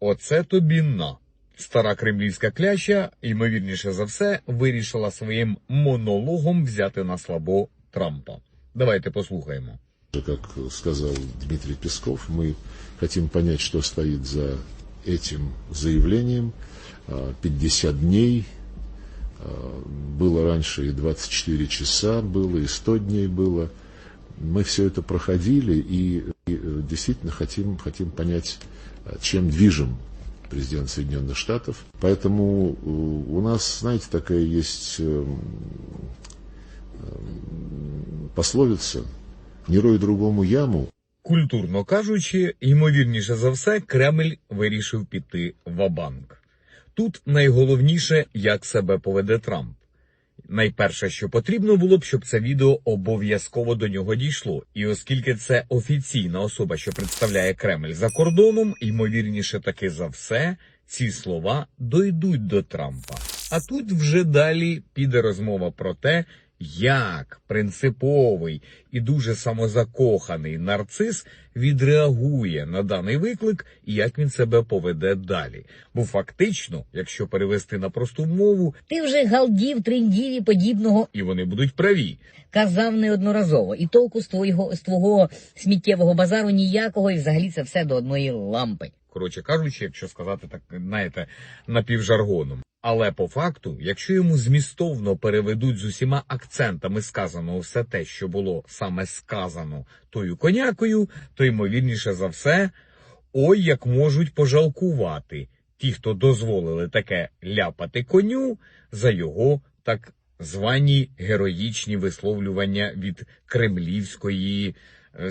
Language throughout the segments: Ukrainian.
Оце тобі на. Стара кремлівська кляча, ймовірніше за все, вирішила своїм монологом взяти на слабо Трампа. Давайте послухаємо. Как сказал Дмитрий Песков, мы хотим понять, что стоит за этим заявлением. А, 50 дней, а, было раньше и 24 часа было, и 100 дней было. Мы все это проходили и, и, э, действительно хотим, хотим понять, а, чем движим президент Соединенных Штатов. Поэтому э, у нас, знаете, такая есть эм, эм, пословица «Не рой другому яму, Культурно кажучи, ймовірніше за все, Кремль вирішив піти в банк Тут найголовніше, як себе поведе Трамп. Найперше, що потрібно було б, щоб це відео обов'язково до нього дійшло. І оскільки це офіційна особа, що представляє Кремль за кордоном, ймовірніше таки за все, ці слова дойдуть до Трампа. А тут вже далі піде розмова про те, як принциповий і дуже самозакоханий нарцис відреагує на даний виклик і як він себе поведе далі. Бо фактично, якщо перевести на просту мову, Ти вже галдів, триндів і подібного і вони будуть праві. казав неодноразово. І толку з твого, з твого сміттєвого базару ніякого, і взагалі це все до одної лампи. Коротше кажучи, якщо сказати так, знаєте, напівжаргоном. Але по факту, якщо йому змістовно переведуть з усіма акцентами сказаного все те, що було саме сказано тою конякою, то ймовірніше за все, ой, як можуть пожалкувати ті, хто дозволили таке ляпати коню за його так звані героїчні висловлювання від кремлівської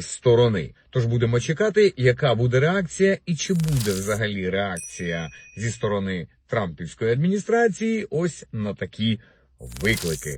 сторони. Тож будемо чекати, яка буде реакція, і чи буде взагалі реакція зі сторони Трампівської адміністрації ось на такі виклики.